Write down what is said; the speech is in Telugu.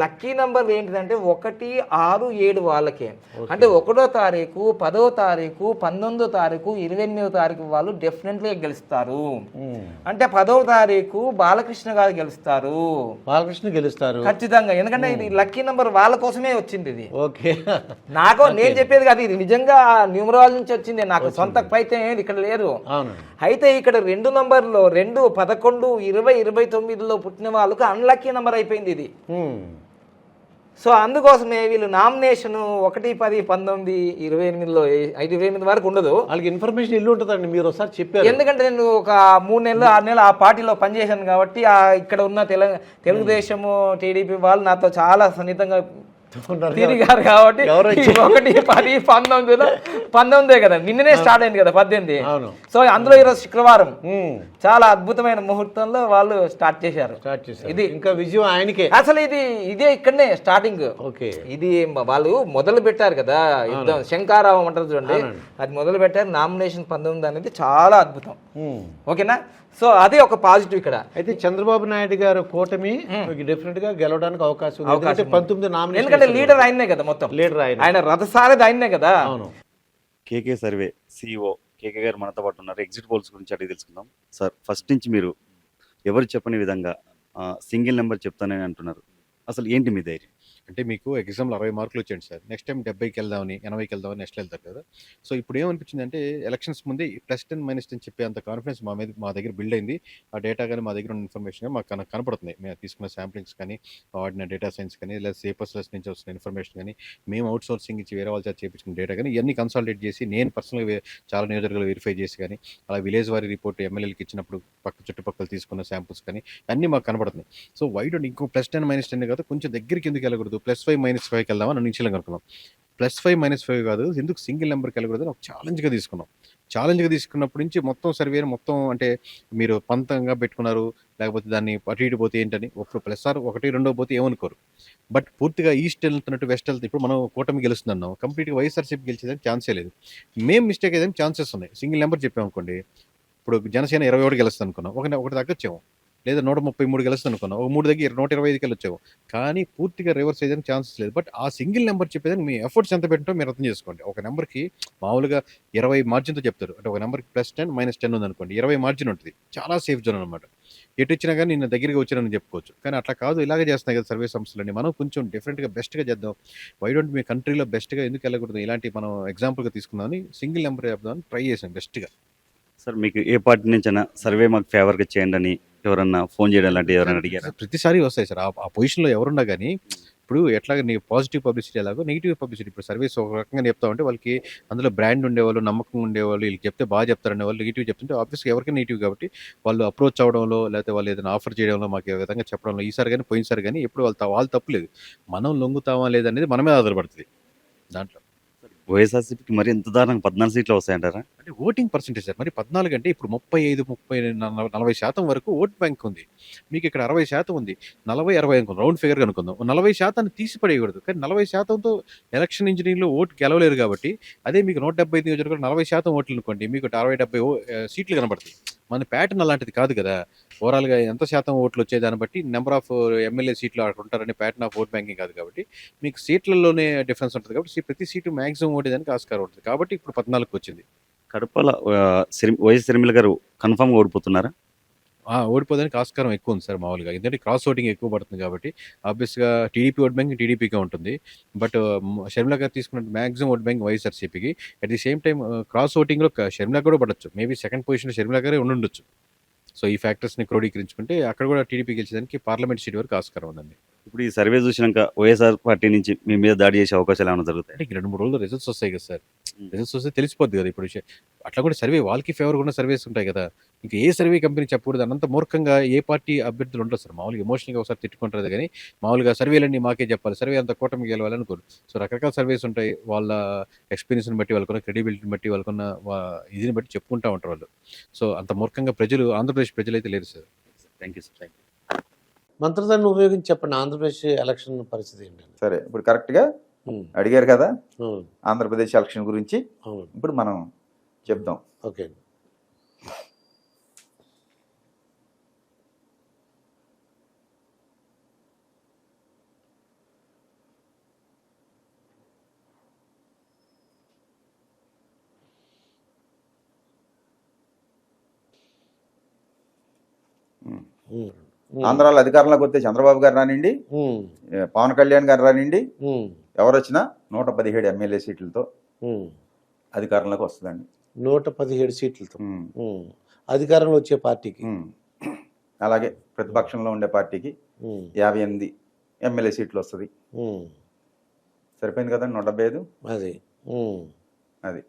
లక్కీ నంబర్ ఏంటిదంటే ఒకటి ఆరు ఏడు వాళ్ళకే. అంటే ఒకటో తారీఖు పదో తారీఖు పంతొమ్మిదో తారీఖు ఇరవై ఎనిమిదో తారీఖు వాళ్ళు డెఫినెట్లీ గెలుస్తారు. అంటే పదో తారీఖు బాలకృష్ణ గారు గెలుస్తారు. బాలకృష్ణ గెలుస్తారు. ఖచ్చితంగా. ఎందుకంటే ఇది లక్కీ నంబర్ వాళ్ళ కోసమే వచ్చింది ఇది. ఓకే. నాకు నేను చెప్పేది కాదు ఇది నిజంగా న్యూమరాలజీ నుంచి వచ్చింది. నాకు సొంత పైతే ఇక్కడ లేదు అవును. అయితే ఇక్కడ రెండు నంబర్లో రెండు పదకొండు ఇరవై ఇరవై తొమ్మిదిలో పుట్టిన వాళ్ళకు అన్లక్కీ నంబర్ అయిపోయింది ఇది. సో అందుకోసమే వీళ్ళు నామినేషన్ ఒకటి పది పంతొమ్మిది ఇరవై ఎనిమిదిలో ఐదు ఇరవై ఎనిమిది వరకు ఉండదు. వాళ్ళకి ఇన్ఫర్మేషన్ ఇల్లు ఉంటుందండి మీరు ఒకసారి చెప్పారు. ఎందుకంటే నేను ఒక మూడు నెలలు ఆరు నెలలు ఆ పార్టీలో పనిచేశాను కాబట్టి ఆ ఇక్కడ ఉన్న తెలంగాణ తెలుగుదేశము టీడీపీ వాళ్ళు నాతో చాలా సన్నిహితంగా ఉన్నారు తిరిగారు కాబట్టి. ఒకటి పది పంతొమ్మిదిలో పంతొమ్మిదే కదా నిన్ననే స్టార్ట్ అయింది కదా పద్దెనిమిది. సో అందులో ఈరోజు శుక్రవారం. చాలా అద్భుతమైన ముహూర్తంలో వాళ్ళు స్టార్ట్ చేశారు. ఇది- ఇంకా విజయం ఆయనకే. అసలు ఇది ఇదే ఇక్కడనే స్టార్టింగ్. ఓకే. ఇది వాళ్ళు మొదలు పెట్టారు కదా యుద్ధం. శంకారావం అంటారు చూడండి. అది మొదలు పెట్టారు నామినేషన్ పంతొమ్మిది అనేది చాలా అద్భుతం. ఓకేనా? సో అదే ఒక పాజిటివ్ ఇక్కడ. అయితే చంద్రబాబు నాయుడు గారు కూటమి డెఫినెట్గా గెలవడానికి అవకాశం పంతొమ్మిది నామినేషన్ ఎందుకంటే లీడర్ ఆయనే కదా మొత్తం. లీడర్ ఆయన. ఆయన రథసారథి ఆయనే కదా. అవును. కేకే సర్వే సిఇఓ కేకే గారు మనతో పాటు ఉన్నారు. ఎగ్జిట్ పోల్స్ గురించి అడిగి తెలుసుకుందాం. సార్ ఫస్ట్ నుంచి మీరు ఎవరు చెప్పని విధంగా సింగిల్ నెంబర్ చెప్తానని అంటున్నారు. అసలు ఏంటి మీ ధైర్యం? అంటే మీకు ఎగ్జామ్లో అరవై మార్కులు వచ్చాయండి సార్. నెక్స్ట్ టైం డెబ్బైకి వెళ్దామని ఎనభైకి వెళ్దామని నెక్స్ట్ వెళ్తారు కదా. సో ఇప్పుడు ఏమనిపించింది అంటే ఎలక్షన్స్ ముందే ప్లస్ టెన్ మైనస్ టెన్ చెప్పే అంత కాన్ఫిడెన్స్ మా మీద మా దగ్గర బిల్డ్ అయింది. ఆ డేటా కానీ మా దగ్గర ఉన్న ఇన్ఫర్మేషన్ కానీ మాకు కన- కనపడుతుంది మేము తీసుకున్న శాంప్లింగ్స్ కానీ వాడిన డేటా సైన్స్ కానీ లేదా సేపర్స్లెస్ నుంచి వస్తున్న ఇన్ఫర్మేషన్ కానీ మేము అవుట్ సోర్సింగ్ ఇచ్చి వేరే వాళ్ళ చేత డేటా కానీ ఇవన్నీ కన్సాలిడేట్ చేసి నేను పర్సనల్గా చాలా నియోజకవర్గాలు వెరిఫై చేసి కానీ అలా విలేజ్ వారి రిపోర్ట్ ఎమ్మెల్యేలకు ఇచ్చినప్పుడు పక్క చుట్టుపక్కల తీసుకున్న శాంపుల్స్ కానీ అన్నీ మాకు కనపడుతున్నాయి. సో వై ఇంకో ప్లస్ టెన్ మైనస్ టెన్ కాదు కొంచెం దగ్గరికి ఎందుకు వెళ్ళకూడదు? ప్లస్ ఫైవ్ మైనస్ ఫైవ్కి వెళ్దామని నిశ్చలం అనుకున్నాం. ప్లస్ ఫైవ్ మైనస్ ఫైవ్ కాదు ఎందుకు సింగిల్ నెంబర్కి వెళ్ళకూడదు ఒక ఛాలెంజ్గా తీసుకున్నాం. ఛాలెంజ్గా తీసుకున్నప్పటి నుంచి మొత్తం సర్వేని మొత్తం అంటే మీరు పంతంగా పెట్టుకున్నారు లేకపోతే దాన్ని అటు ఇటు పోతే ఏంటని ఒక ప్లస్ ఆర్ ఒకటి రెండో పోతే ఏమనుకోరు. బట్ పూర్తిగా ఈస్ట్ వెళ్తున్నట్టు వెస్ట్ వెళ్తే ఇప్పుడు మనం కూటమి గెలుస్తుందన్నాం. కంప్లీట్గా వైఎస్ఆర్సీపీ గెలిచేదానికి ఛాన్సే లేదు. మేము మిస్టేక్ ఏదైనా ఛాన్సెస్ ఉన్నాయి. సింగిల్ నెంబర్ చెప్పామనుకోండి ఇప్పుడు జనసేన ఇరవై ఒకటి గెలుస్తుంది అనుకున్నాం ఒక ఒకటి తగ్గొచ్చాము లేదా నూట ముప్పై మూడు గెలుస్తుంది అనుకున్నాం ఒక మూడు దగ్గర నూట ఇరవై ఐదుకి వెళ్ళొచ్చాము కానీ పూర్తిగా రివర్స్ అయ్యేదానికి ఛాన్సెస్ లేదు. బట్ ఆ సింగిల్ నెంబర్ చెప్పేదానికి మీ ఎఫర్ట్స్ ఎంత పెట్టో మీరు అర్థం చేసుకోండి. ఒక నెంబర్కి మామూలుగా ఇరవై మార్జిన్తో చెప్తారు. అంటే ఒక నెంబర్కి ప్లస్ టెన్ మైనస్ టెన్ ఉంది అనుకోండి ఇరవై మార్జిన్ ఉంటుంది. చాలా సేఫ్ జోన్ అనమాట ఎటు ఇచ్చినా కానీ నేను దగ్గరికి వచ్చానని చెప్పుకోవచ్చు. కానీ అట్లా కాదు. ఇలాగే చేస్తున్నాయి కదా సర్వే సంస్థలని మనం కొంచెం డిఫరెంట్గా బెస్ట్గా చేద్దాం. వై డోంట్ మీ కంట్రీలో బెస్ట్గా ఎందుకు వెళ్ళకూడదు? ఇలాంటి మనం ఎగ్జాంపుల్గా తీసుకుందామని సింగిల్ నెంబర్ చెప్దామని ట్రై చేసాం బెస్ట్గా. సార్ మీకు ఏ పార్టీ నుంచైనా సర్వే మాకు ఫేవర్గా చేయండి అని ఎవరన్నా ఫోన్ చేయడం లాంటివి ఎవరైనా అడిగారా? ప్రతిసారి వస్తాయి సార్. ఆ- పొజిషన్లో ఎవరున్నా కానీ ఇప్పుడు ఎట్లాగ నీ పాజిటివ్ పబ్లిసిటీ ఎలాగో నెగిటివ్ పబ్లిసిటీ ఇప్పుడు సర్వీస్ ఒక రకంగా చెప్తా ఉంటే వాళ్ళకి అందులో బ్రాండ్ ఉండేవాళ్ళు నమ్మకం ఉండేవాళ్ళు వీళ్ళకి చెప్తే బాగా చెప్తారనే వాళ్ళు నెగిటివ్ చెప్తుంటే ఆబ్వియస్గా ఎవరికి నెగిటివ్ కాబట్టి వాళ్ళు అప్రోచ్ అవడంలో లేకపోతే వాళ్ళు ఏదైనా ఆఫర్ చేయడంలో మాకు ఏ విధంగా చెప్పడంలో ఈసారి కానీ పోయినసారి కానీ ఎప్పుడు వాళ్ళు వాళ్ళు తప్పులేదు మనం లొంగుతామా లేదనేది మనమే ఆధారపడుతుంది దాంట్లో. వైఎస్ఆర్సీపీకి మరి ఎంత దారుణంగా పద్నాలుగు సీట్లు వస్తాయంటారా? అంటే ఓటింగ్ పర్సంటేజ్ సార్ మరి పద్నాలుగు అంటే ఇప్పుడు ముప్పై ఐదు ముప్పై నలభై శాతం వరకు ఓట్ బ్యాంక్ ఉంది. మీకు ఇక్కడ అరవై శాతం ఉంది. నలభై అరవై అనుకుందాం రౌండ్ ఫిగర్ అనుకుందాం. నలభై శాతాన్ని తీసిపడేయకూడదు. కానీ నలభై శాతంతో ఎలక్షన్ ఇంజనీర్లు ఓటు గెలవలేరు కాబట్టి అదే మీకు నూట డెబ్బై ఐదు నియోజకవర్గం నలభై శాతం ఓట్లు అనుకోండి మీకు అరవై డెబ్బై ఓ- సీట్లు కనబడతాయి. మన ప్యాటర్న్ అలాంటిది కాదు కదా. ఓవరాల్గా ఎంత శాతం ఓట్లు వచ్చే దాన్ని బట్టి నెంబర్ ఆఫ్ ఎమ్మెల్యే సీట్లు అక్కడ ఉంటారని ప్యాటర్న్ ఆఫ్ ఓట్ బ్యాంకింగ్ కాదు కాబట్టి మీకు సీట్లలోనే డిఫరెన్స్ ఉంటుంది కాబట్టి ప్రతి సీటు మ్యాక్సిమం ఓటేదానికి ఆస్కారం ఉంటుంది. కాబట్టి ఇప్పుడు పద్నాలుగుకి వచ్చింది. కడపలో వైఎస్ సిరిమిల గారు కన్ఫామ్గా ఓడిపోతున్నారా? ఆ, ఓడిపోదానికి ఆస్కారం ఎక్కువ ఉంది సార్ మామూలుగా. ఎందుకంటే క్రాస్ ఓటింగ్ ఎక్కువ పడుతుంది కాబట్టి ఆబ్వియస్గా టీడీపీ ఓట్ బ్యాంక్ టీడీపీగా ఉంటుంది. బట్ షర్మిల గారు తీసుకున్న మ్యాక్సిమం ఓట్ బ్యాంక్ వైఎస్ఆర్సీపీకి. At the same time cross ఓటింగ్లో షర్మిల కూడా పడచ్చు. మేబీ సెకండ్ పొజిషన్లో షర్మిల గారే ఉండుండొచ్చు. సో ఈ ఫ్యాక్టర్స్ని క్రోడీకరించుకుంటే అక్కడ కూడా టీడీపీ గెలిచేదానికి పార్లమెంట్ సీట్ వరకు ఆస్కారం ఉందండి. ఇప్పుడు ఈ సర్వే చూసినాక వైఎస్ఆర్ పార్టీ నుంచి మీ మీద దాడి చేసే అవకాశాలు ఏమైనా జరుగుతాయి? అంటే ఇంక రెండు మూడు రోజులు రిజల్ట్స్ వస్తాయి కదా సార్. రిజల్ట్స్ వస్తే తెలిసిపోద్ది కదా ఇప్పుడు. అట్లా కూడా సర్వే వాళ్ళకి ఫేవర్ ఉన్న సర్వేస్ ఉంటాయి కదా. ఇంకా ఏ సర్వే కంపెనీ చెప్పకూడదు అన్నంత మూర్ఖంగా ఏ పార్టీ అభ్యర్థులు ఉండరు సార్. మామూలుగా ఎమోషనల్గా ఒకసారి తిట్టుకుంటారు కానీ మామూలుగా సర్వేలన్నీ మాకే చెప్పాలి. సర్వే అంత కూటమి గెలవాలి అనుకోరు. సో రకరకాల సర్వేస్ ఉంటాయి. వాళ్ళ ఎక్స్పీరియన్స్ని బట్టి వాళ్ళకున్న క్రెడిబిలిటీని బట్టి వాళ్ళకున్న ఇదిని బట్టి చెప్పుకుంటా ఉంటారు వాళ్ళు. సో అంత మూర్ఖంగా ప్రజలు ఆంధ్రప్రదేశ్ ప్రజలు అయితే లేరు sir. Thank you sir thank you మంత్రదాన్ని ఉపయోగించి చెప్పండి. ఆంధ్రప్రదేశ్ ఎలక్షన్ పరిస్థితి ఏంటండి సరే ఇప్పుడు కరెక్ట్గా అడిగారు కదా? ఆంధ్రప్రదేశ్ ఎలక్షన్ గురించి. ఇప్పుడు మనం చెప్దాం. ఓకే. Mm. ఆంధ్రాలో అధికారంలోకి వస్తే చంద్రబాబు గారు రానివ్వండి పవన్ కళ్యాణ్ గారు రానివ్వండి. ఎవరు వచ్చినా నూట పదిహేడు ఎమ్మెల్యే సీట్లతో. అధికారంలోకి వస్తుందండి నూట పదిహేడు సీట్లతో. అధికారంలో వచ్చే పార్టీకి. అలాగే ప్రతిపక్షంలో ఉండే పార్టీకి. యాభై ఎనిమిది ఎమ్మెల్యే సీట్లు వస్తుంది. సరిపోయింది కదండి నూట డెబ్బై ఐదు అది. అది